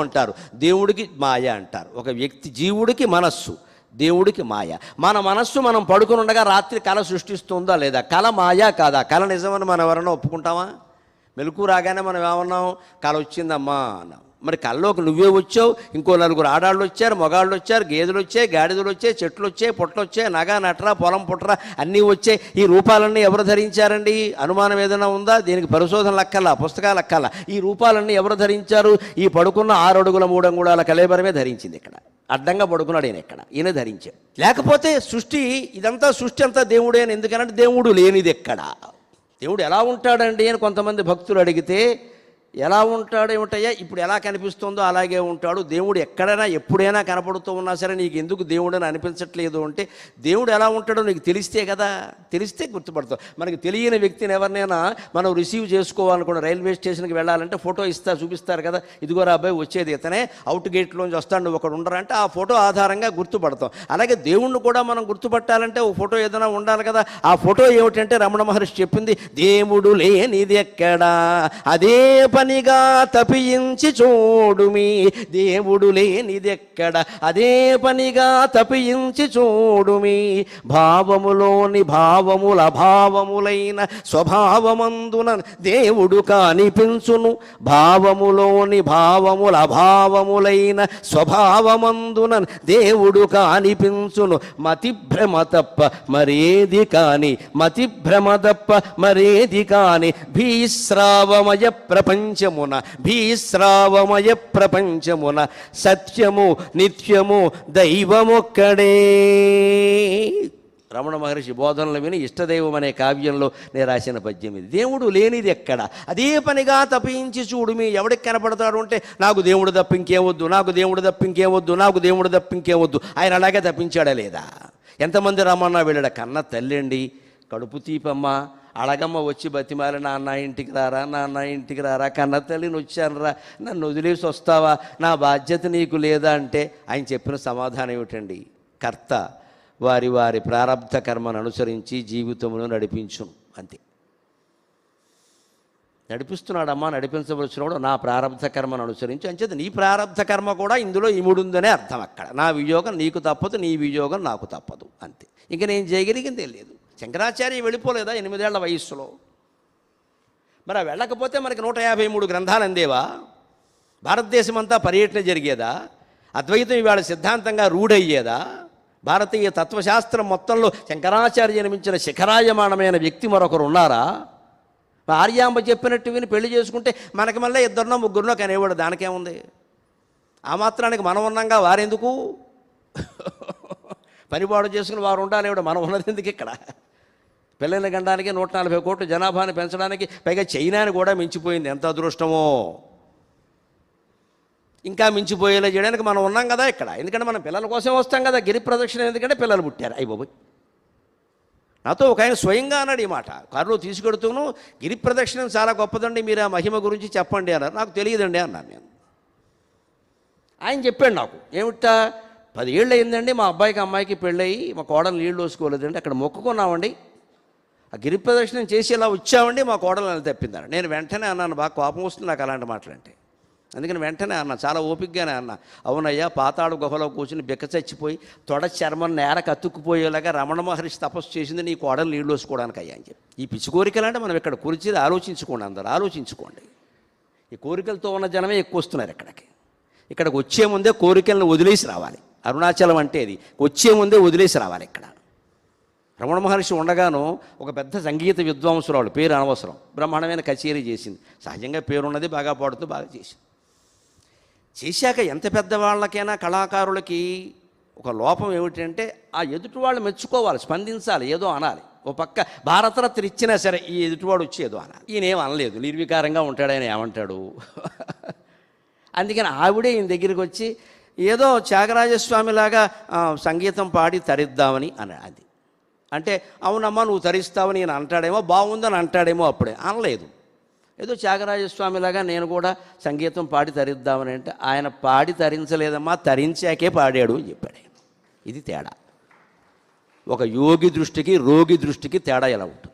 అంటారు. దేవుడికి మాయ అంటారు. ఒక వ్యక్తి జీవుడికి మనస్సు దేవుడికి మాయ. మన మనస్సు మనం పడుకుని ఉండగా రాత్రి కళ సృష్టిస్తుందా లేదా? కళ మాయా కాదా? కళ నిజమని మనం ఎవరైనా ఒప్పుకుంటామా? మెలకు రాగానే మనం ఏమన్నాం? కళ వచ్చిందమ్మా అన్నాం. మరి కళ్ళలోకి నువ్వే వచ్చావు ఇంకో నలుగురు ఆడాళ్ళు వచ్చారు మగాళ్ళు వచ్చారు గేదెలు వచ్చాయి గాడిదలు వచ్చాయి చెట్లు వచ్చాయి పుట్టలు వచ్చాయి నగ నట్ర పొలం పుట్ర అన్నీ వచ్చాయి. ఈ రూపాలన్నీ ఎవరు ధరించారండి? అనుమానం ఏదైనా ఉందా? దీనికి పరిశోధన లక్కల్లా పుస్తకాలు అక్కల ఈ రూపాలన్నీ ఎవరు ధరించారు? ఈ పడుకున్న ఆరు అడుగుల మూడు అంగుళాల కలేబరమే ధరించింది ఇక్కడ. అడ్డంగా పడుకున్నాడు ఈయన ఇక్కడ. ఈయన ధరించాడు. లేకపోతే సృష్టి ఇదంతా సృష్టి అంతా దేవుడే అని ఎందుకనంటే దేవుడు లేనిది ఎక్కడ? దేవుడు ఎలా ఉంటాడండి అని కొంతమంది భక్తులు అడిగితే ఎలా ఉంటాడు ఏమిటయ్యా? ఇప్పుడు ఎలా కనిపిస్తుందో అలాగే ఉంటాడు. దేవుడు ఎక్కడైనా ఎప్పుడైనా కనపడుతూ ఉన్నా సరే నీకు ఎందుకు దేవుడు అని అనిపించట్లేదు అంటే దేవుడు ఎలా ఉంటాడో నీకు తెలిస్తే కదా? తెలిస్తే గుర్తుపడతావు. మనకి తెలియని వ్యక్తిని ఎవరినైనా మనం రిసీవ్ చేసుకోవాలనుకున్న రైల్వే స్టేషన్కి వెళ్ళాలంటే ఫోటో ఇస్తా చూపిస్తారు కదా. ఇదిగో రా అబ్బాయి వచ్చేది ఇతనే. అవుట్ గేట్లోంచి వస్తాడు నువ్వు ఒకడు ఉండరంటే ఆ ఫోటో ఆధారంగా గుర్తుపడతాం. అలాగే దేవుణ్ణి కూడా మనం గుర్తుపట్టాలంటే ఓ ఫోటో ఏదైనా ఉండాలి కదా. ఆ ఫోటో ఏమిటంటే రమణ మహర్షి చెప్పింది దేవుడు లేనిది ఎక్కడా? అదే పని పనిగా తపించి చూడుమి దేవుడు లేనిదెక్కడ. అదే పనిగా తపించి చూడుమి భావములోని భావముల భావములైన స్వభావమందున దేవుడు కానిపించును. భావములోని భావముల భావములైన స్వభావమందున దేవుడు కానిపించును. మతి భ్రమ తప్ప మరేది కాని మతి భ్రమ తప్ప మరేది కాని భీశ్రావమయ ప్రపంచ ప్రపంచమున భీశ్రావమయ ప్రపంచమున సత్యము నిత్యము దైవమొక్కడే. రమణ మహర్షి బోధనలు విని ఇష్టదైవం అనే కావ్యంలో నేను రాసిన పద్యం ఇది. దేవుడు లేనిది ఎక్కడ? అదే పనిగా తప్పించి చూడు మీ ఎవడికి కనపడతాడు అంటే నాకు దేవుడు తప్పింకేవద్దు నాకు దేవుడు తప్పింకేవద్దు నాకు దేవుడు తప్పింకేవద్దు ఆయన అలాగే తప్పించాడా లేదా? ఎంతమంది రమణ వెళ్ళాడు కన్న తల్లి కడుపు తీపమ్మ అడగమ్మ వచ్చి బతిమాలి నాన్న ఇంటికి రారా నాన్న ఇంటికి రారా కన్న తల్లిని వచ్చానరా నన్ను వదిలేసి వస్తావా నా బాధ్యత నీకు లేదా అంటే ఆయన చెప్పిన సమాధానం ఏమిటండి? కర్త వారి వారి ప్రారంధ కర్మను అనుసరించి జీవితంలో నడిపించును. అంతే. నడిపిస్తున్నాడమ్మా నడిపించవలసినప్పుడు నా ప్రారంధ కర్మను అనుసరించి అంచేది నీ ప్రారంధ కర్మ కూడా ఇందులో ఇముడుందనే అర్థం అక్కడ. నా వియోగం నీకు తప్పదు నీ వియోగం నాకు తప్పదు. అంతే. ఇంక నేను చేయగలిగిందే లేదు. శంకరాచార్య వెళ్ళిపోలేదా ఎనిమిదేళ్ళ వయస్సులో? మరి వెళ్ళకపోతే మనకి నూట యాభై మూడు గ్రంథాలు అందేవా? భారతదేశం అంతా పర్యటన జరిగేదా? అద్వైతం ఇవాళ సిద్ధాంతంగా రూఢయ్యేదా? భారతీయ తత్వశాస్త్రం మొత్తంలో శంకరాచార్య జన్మించిన శిఖరాయమానమైన వ్యక్తి మరొకరు ఉన్నారా? ఆర్యాంబ చెప్పినట్టు విని పెళ్ళి చేసుకుంటే మనకి మళ్ళీ ఇద్దరునో ముగ్గురునో కనేవాడు దానికేముంది? ఆ మాత్రానికి మనం ఉన్నాగా వారెందుకు? పనిపాడు చేసుకుని వారు ఉండాలి ఇవిడ మనం ఉన్నది ఎందుకు ఇక్కడ? పిల్లల్ని గండానికి నూట నలభై కోట్ల జనాభాని పెంచడానికి పైగా చైనాని కూడా మించిపోయింది. ఎంత అదృష్టమో. ఇంకా మించిపోయేలా చేయడానికి మనం ఉన్నాం కదా ఇక్కడ. ఎందుకంటే మనం పిల్లల కోసం వస్తాం కదా. గిరి ప్రదక్షిణ ఎందుకంటే పిల్లలు పుట్టారు. అయ్యి బాబోయ్. నాతో ఒక ఆయన స్వయంగా అన్నాడు ఈ మాట. కారులో తీసుకెడుతూను గిరి ప్రదక్షిణం చాలా గొప్పదండి మీరు ఆ మహిమ గురించి చెప్పండి అన్నారు. నాకు తెలియదండి అన్నాను నేను. ఆయన చెప్పాడు నాకు ఏమిట? పది ఏళ్ళు అయిందండి మా అబ్బాయికి అమ్మాయికి పెళ్ళయి మా కోడలు నీళ్ళు వేసుకోలేదండి అక్కడ మొక్కుకున్నామండి. ఆ గిరి ప్రదక్షిణం చేసి ఇలా వచ్చామండి మా కోడలు అని తప్పిందారు నేను వెంటనే అన్నాను బాగా కోపం వస్తుంది నాకు అలాంటి మాటలంటే. అందుకని వెంటనే అన్న చాలా ఓపికగానే అన్న. అవునయ్యా పాతాడు గుహలో కూర్చుని బిక్క చచ్చిపోయి తొడ చర్మం నేర కత్తుక్కుపోయేలాగా రమణ మహర్షి తపస్సు చేసింది నీ కోడలు నీళ్ళు వేసుకోవడానికి అయ్యా అని చెప్పి. ఈ పిచ్చి కోరికలంటే మనం ఇక్కడ కురిచేది ఆలోచించుకోండి అందరు ఆలోచించుకోండి. ఈ కోరికలతో ఉన్న జనమే ఎక్కువ వస్తున్నారు ఇక్కడికి. ఇక్కడికి వచ్చే ముందే కోరికలను వదిలేసి రావాలి. అరుణాచలం అంటే అది. వచ్చే ముందే వదిలేసి రావాలి ఇక్కడ. రమణ మహర్షి ఉండగాను ఒక పెద్ద సంగీత విద్వాంసురాలు పేరు అనవసరం. బ్రహ్మాండమైన కచేరీ చేసింది. సహజంగా పేరున్నది బాగా పాడుతూ బాగా చేసింది. చేశాక ఎంత పెద్దవాళ్ళకైనా కళాకారులకి ఒక లోపం ఏమిటంటే ఆ ఎదుటి వాళ్ళు మెచ్చుకోవాలి స్పందించాలి ఏదో అనాలి. ఓ పక్క భారతరత్న ఇచ్చినా సరే ఈ ఎదుటివాడు వచ్చి ఏదో అనాలి. ఈయనేం అనలేదు. నిర్వికారంగా ఉంటాడని ఏమంటాడు? అందుకని ఆవిడే ఈయన దగ్గరికి వచ్చి ఏదో త్యాగరాజస్వామిలాగా సంగీతం పాడి తరిద్దామని అని అది. అంటే అవునమ్మా నువ్వు తరిస్తావని నేను అంటాడేమో బాగుందని అంటాడేమో అప్పుడే. అనలేదు. ఏదో త్యాగరాజస్వామిలాగా నేను కూడా సంగీతం పాడి తరిద్దామని అంటే ఆయన పాడి తరించలేదమ్మా తరించాకే పాడాడు అని చెప్పాడు ఇది తేడా. ఒక యోగి దృష్టికి రోగి దృష్టికి తేడా ఎలా ఉంటుంది?